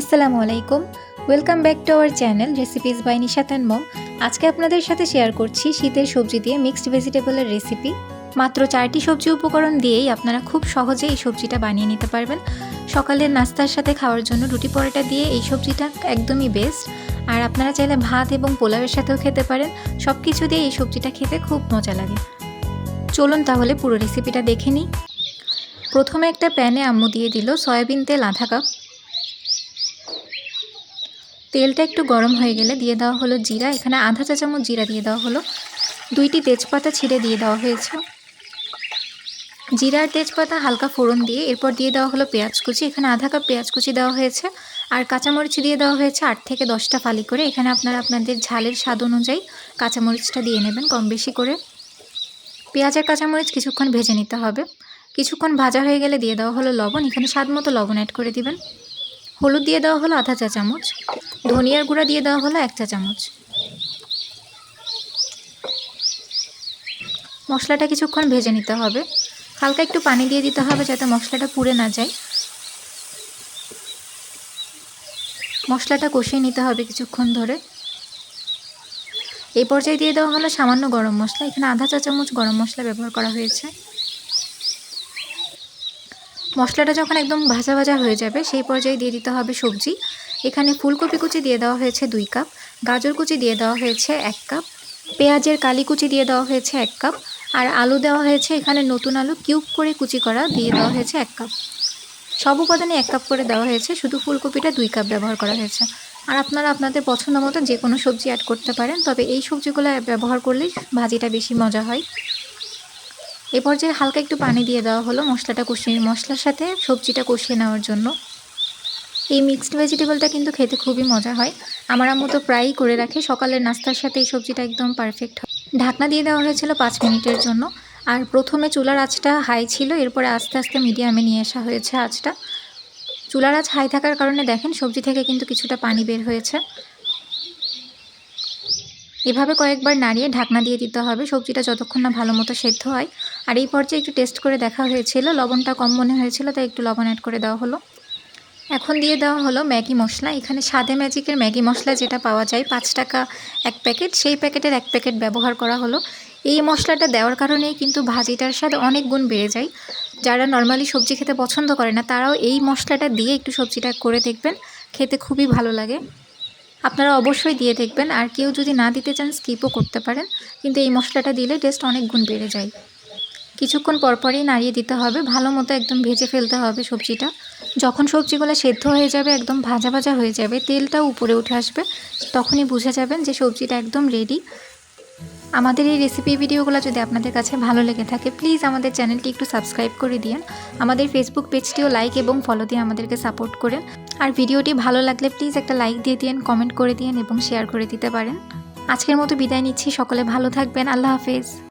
আসসালামু আলাইকুম। Welcome back to our channel recipes by Nishat and আজকে আপনাদের সাথে শেয়ার করছি শীতের সবজি দিয়ে মিক্সড ভেজিটেবলের রেসিপি মাত্র চারটি সবজি উপকরণ দিয়েই আপনারা খুব সহজে এই সবজিটা বানিয়ে নিতে পারবেন। সকালের নাস্তার সাথে খাওয়ার জন্য রুটি পরোটা দিয়ে এই সবজিটা একদমই বেস্ট আর আপনারা চাইলে ভাত এবং পোলাওয়ের সাথেও খেতে পারেন। সব কিছু দিয়ে এই সবজিটা খেতে খুব মজা লাগে। চলুন তাহলে পুরো রেসিপিটা দেখে নিই। প্রথমে একটা প্যানে আম্মু দিয়ে দিল সয়াবিন তেল আধা কাপ। তেলটা একটু গরম হয়ে গেলে দিয়ে দেওয়া হলো জিরা। এখানে আধা চা চামচ জিরা দিয়ে দেওয়া হলো। দুইটি তেজপাতা ছিঁড়ে দিয়ে দেওয়া হয়েছে। জিরার তেজপাতা হালকা ফোড়ন দিয়ে এরপর দিয়ে দেওয়া হলো পেঁয়াজ কুচি। এখানে আধা কাপ পেঁয়াজ কুচি দেওয়া হয়েছে আর কাঁচামরিচ দিয়ে দেওয়া হয়েছে আট থেকে দশটা ফালি করে। এখানে আপনারা আপনাদের ঝালের স্বাদ অনুযায়ী কাঁচামরিচটা দিয়ে নেবেন কম বেশি করে। পেঁয়াজ আর কাঁচামরিচ কিছুক্ষণ ভেজে নিতে হবে। কিছুক্ষণ ভাজা হয়ে গেলে দিয়ে দেওয়া হলো লবণ। এখানে স্বাদ মতো লবণ অ্যাড করে দিবেন। হলুদ দিয়ে দেওয়া হলো আধা চা চামচ। ধনিয়ার গুঁড়া দিয়ে দেওয়া হলো এক চা চামচ। মশলাটা কিছুক্ষণ ভেজে নিতে হবে। হালকা একটু পানি দিয়ে দিতে হবে যাতে মশলাটা পুড়ে না যায়। মশলাটা কষিয়ে নিতে হবে কিছুক্ষণ ধরে। এই পর্যায়ে দিয়ে দেওয়া হলো সামান্য গরম মশলা। এখানে আধা চা চামচ গরম মশলা ব্যবহার করা হয়েছে। মশলাটা যখন একদম ভাজা ভাজা হয়ে যাবে, সেই পর্যায়ে দিয়ে দিতে হবে সবজি। এখানে ফুলকপি কুচি দিয়ে দেওয়া হয়েছে দুই কাপ, গাজর কুচি দিয়ে দেওয়া হয়েছে এক কাপ, পেঁয়াজের কালি কুচি দিয়ে দেওয়া হয়েছে এক কাপ, আর আলু দেওয়া হয়েছে এখানে নতুন আলু কিউব করে কুচি করা দিয়ে দেওয়া হয়েছে এক কাপ। সব উপাদানে এক কাপ করে দেওয়া হয়েছে, শুধু ফুলকপিটা দুই কাপ ব্যবহার করা হয়েছে। আর আপনারা আপনাদের পছন্দ মতো যে কোনো সবজি অ্যাড করতে পারেন, তবে এই সবজিগুলো ব্যবহার করলেই ভাজিটা বেশি মজা হয়। এ পর্যায়ে হালকা একটু পানি দিয়ে দেওয়া হলো মশলাটা কষিয়ে মশলার সাথে সবজিটা কষিয়ে নেওয়ার জন্য। এই মিক্সড ভেজিটেবলটা কিন্তু খেতে খুবই মজা হয়। আমার আম্মু তো প্রায়ই করে রাখে। সকালের নাস্তার সাথে এই সবজিটা একদম পারফেক্ট হয়। ঢাকনা দিয়ে দেওয়া হয়েছিল পাঁচ মিনিটের জন্য। আর প্রথমে চুলার আঁচটা হাই ছিল। এরপরে আস্তে আস্তে মিডিয়ামে নিয়ে আসা হয়েছে আঁচটা। চুলার আঁচ হাই থাকার কারণে দেখেন সবজি থেকে কিন্তু কিছুটা পানি বের হয়েছে। এভাবে কয়েকবার নাড়িয়ে ঢাকনা দিয়ে দিতে হবে। সবজিটা যতক্ষণ না ভালো মতো সেদ্ধ হয়। আর এই পর্যায়ে একটু টেস্ট করে দেখা হয়েছিল, লবণটা কম মনে হয়েছিল, তাই একটু লবণ অ্যাড করে দেওয়া হলো। এখন দিয়ে দেওয়া হলো ম্যাগি মশলা। এখানে সাদে ম্যাজিকের ম্যাগি মশলা যেটা পাওয়া যায়, পাঁচ টাকা এক প্যাকেট, সেই প্যাকেটের এক প্যাকেট ব্যবহার করা হলো। এই মশলাটা দেওয়ার কারণেই কিন্তু ভাজিটার স্বাদ অনেক গুণ বেড়ে যায়। যারা নর্মালি সবজি খেতে পছন্দ করে না, তারাও এই মশলাটা দিয়ে একটু সবজিটা করে দেখবেন। খেতে খুবই ভালো লাগে। আপনারা অবশ্যই দিয়ে দেখবেন। আর কেউ যদি না দিতে চান স্কিপও করতে পারেন। কিন্তু এই মশলাটা দিলে টেস্ট অনেক গুণ বেড়ে যায়। কিছুক্ষণ পরপরই নাড়িয়ে দিতে হবে। ভালো মতো একদম ভেজে ফেলতে হবে সবজিটা। যখন সবজিগুলো সেদ্ধ হয়ে যাবে, একদম ভাজা ভাজা হয়ে যাবে তেলটাও উপরে উঠে আসবে, তখনই বুঝে যাবেন যে সবজিটা একদম রেডি আমাদের এই রেসিপি ভিডিওগুলো যদি আপনাদের কাছে ভালো লেগে থাকে প্লিজ আমাদের চ্যানেলটি একটু সাবস্ক্রাইব করে দিন আমাদের ফেসবুক পেজটিও লাইক এবং ফলো দিয়ে আমাদেরকে সাপোর্ট করেন। আর ভিডিওটি ভালো লাগলে প্লিজ একটা লাইক দিয়ে দিন কমেন্ট করে দিন এবং শেয়ার করে দিতে পারেন। আজকের মতো বিদায় নিচ্ছি। সকলে ভালো থাকবেন। আল্লাহ হাফেজ।